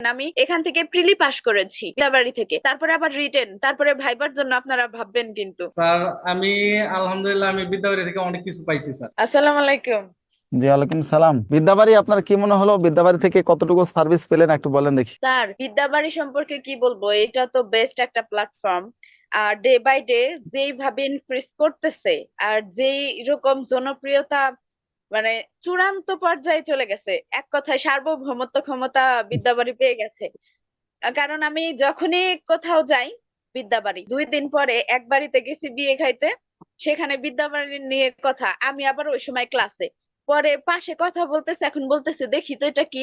আমি এখান থেকে প্রিলি পাস করেছি বিদ্যাবাড়ি থেকে। তারপরে আবার রিটেন তারপরে ভাইবার জন্য আপনারা ভাববেন কিন্তু। স্যার আমি আলহামদুলিল্লাহ আমি বিদ্যাবাড়ি থেকে অনেক কিছু পাইছি স্যার। আসসালামু আলাইকুম। জি ওয়ালাইকুম সালাম। বিদ্যাবাড়ি আপনার কি মনে হলো? বিদ্যাবাড়ি থেকে কতটুকু সার্ভিস পেলেন একটু বলেন দেখি। স্যার বিদ্যাবাড়ি সম্পর্কে কি বলব? এটা তো বেস্ট একটা প্ল্যাটফর্ম। আর ডে বাই ডে যেইভাবে ইনক্রিজ করতেছে আর যেই রকম জনপ্রিয়তা মানে চূড়ান্ত পর্যায়ে চলে গেছে। এক কথায় সার্বভৌমত্ব ক্ষমতা বিদ্যাবাড়ি পেয়ে গেছে। কারণ আমি যখনই কোথাও যাই বিদ্যাবাড়ি, দুই দিন পরে এক বাড়িতে গেছি বিয়ে খাইতে, সেখানে বিদ্যাবাড়ি নিয়ে কথা, আমি আবার ওই সময় ক্লাসে পরে পাশে কথা বলতেছে, এখন বলতেছে, দেখি তো এটা কি?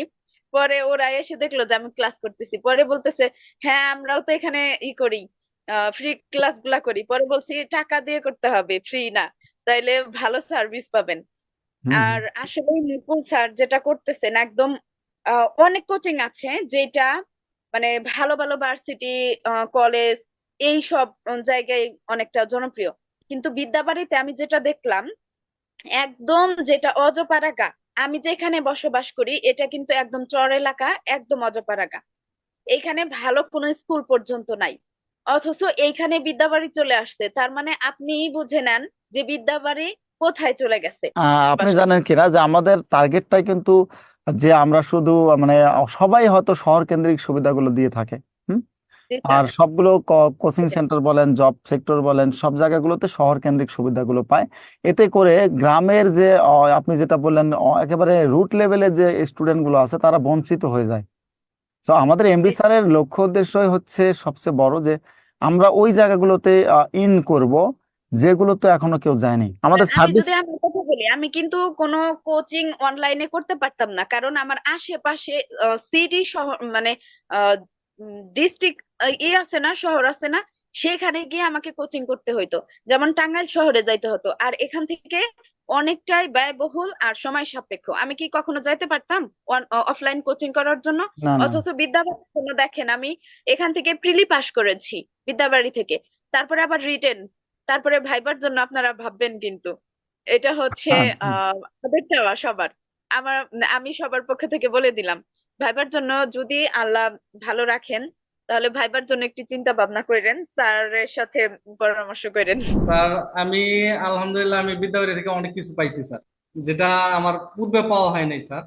পরে ওরা এসে দেখল যে আমি ক্লাস করতেছি। পরে বলতেছে হ্যাঁ আমরাও তো এখানে ই করি ফ্রি ক্লাসগুলা করি। পরে বলছি, টাকা দিয়ে করতে হবে ফ্রি না। তাইলে ভালো সার্ভিস পাবেন। আর আসলে মুকুল স্যার যেটা করতেছেন, একদম অনেক কোচিং আছে যেটা মানে ভালো ভালো ভার্সিটি কলেজ এই সব জায়গায় অনেকটা জনপ্রিয়। কিন্তু বিদ্যাবাড়িতে আমি যেটা দেখলাম, একদম যেটা অজপাড়াগা, আমি যেখানে বসবাস করি, এটা কিন্তু একদম চর এলাকা, একদম অজপাড়াগা। এইখানে ভালো কোনো স্কুল পর্যন্ত নাই। অথচ এইখানে বিদ্যাবাড়ি চলে আসছে। তার মানে আপনিই বুঝে নেন যে বিদ্যাবাড়ি কোথায় চলে গেছে? আপনি জানেন কিনা যে আমাদের টার্গেটটাই কিন্তু যে আমরা শুধু মানে সবাই হয়তো শহর কেন্দ্রিক সুবিধাগুলো দিয়ে থাকে আর সবগুলো কোচিং সেন্টার বলেন জব সেক্টর বলেন সব জায়গাগুলোতে শহর কেন্দ্রিক সুবিধাগুলো পায়। এতে করে গ্রামের যে আপনি যেটা বললেন একেবারে রুট লেভেলের যে স্টুডেন্টগুলো আছে তারা বঞ্চিত হয়ে যায়। তো আমাদের এমডি জি স্যারের লক্ষ্য উদ্দেশ্যই হচ্ছে সবচেয়ে বড় যে আমরা ওই জায়গাগুলোতে ইন করব। যেগুলোতে এখনও কেউ যায়নি আমাদের সার্ভিস আমি কিন্তু কোনো কোচিং অনলাইনে করতে পারতাম না। কারণ আমার আশেপাশে সিটি শহর মানে ডিস্ট্রিক্ট ই আছে না শহর আছে না সেখানে গিয়ে আমাকে কোচিং করতে হইতো। যেমন টাঙ্গাইল শহরে যাইতে হতো। আর এখান থেকে অনেকটাই ব্যয়বহুল আর সময় সাপেক্ষ। আমি কি কখনো যাইতে পারতাম অফলাইন কোচিং করার জন্য? অথচ বিদ্যাবাড়ি জন্য দেখেন আমি এখান থেকে প্রিলি পাস করেছি বিদ্যাবাড়ি থেকে। তারপরে আবার রিটেন। তারপরে ভাইবার জন্য আপনারা ভাববেন কিন্তু। এটা হচ্ছে আচ্ছা। আহ আমাদের চাওয়া সবার। আমার আমি সবার পক্ষ থেকে বলে দিলাম ভাইবার জন্য যদি আল্লাহ ভালো রাখেন তাহলে ভাইবার জন্য একটু চিন্তা ভাবনা করেন স্যারের সাথে পরামর্শ করেন। স্যার আমি আলহামদুলিল্লাহ আমি বিদ্যাবাড়ি থেকে অনেক কিছু পাইছি স্যার। যেটা আমার পূর্বে পাওয়া হয় নাই স্যার।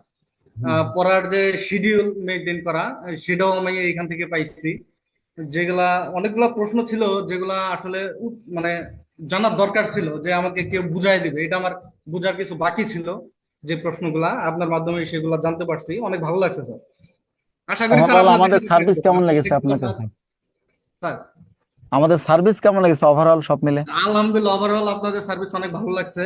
আহ, পড়ার যে শিডিউল মেনটেন করা সেটাও আমি এখান থেকে পাইছি। যেগুলা অনেকগুলা প্রশ্ন ছিল যেগুলা আসলে মানে জানার দরকার ছিল যে আমাকে কেউ বুঝাই দিবে। এটা আমার বুঝার কিছু বাকি ছিল যে প্রশ্নগুলা। আপনার মাধ্যমে সেগুলা জানতে পারছি। অনেক ভালো লাগছে স্যার। আশা করি স্যার আমাদের সার্ভিস কেমন লেগেছে আপনার কাছে স্যার। আমাদের সার্ভিস কেমন লেগেছে ওভারঅল সব মিলে? আলহামদুলিল্লাহ ওভারঅল আপনাদের সার্ভিস অনেক ভালো লাগছে।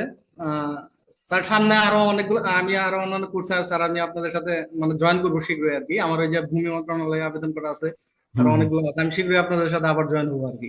স্যার সামনে আরও অনেকগুলো আমি আরও অন্যান্য কোর্স আছে স্যার আমি আপনাদের সাথে মানে জয়েন করব শীঘ্রই আর কি। আমার ওই যে ভূমি মন্ত্রণালয়ে আবেদন করা আছে। আরও হুম অনেকগুলো আছে। আমি শীঘ্রই আপনাদের সাথে আবার জয়েন হব আর কি।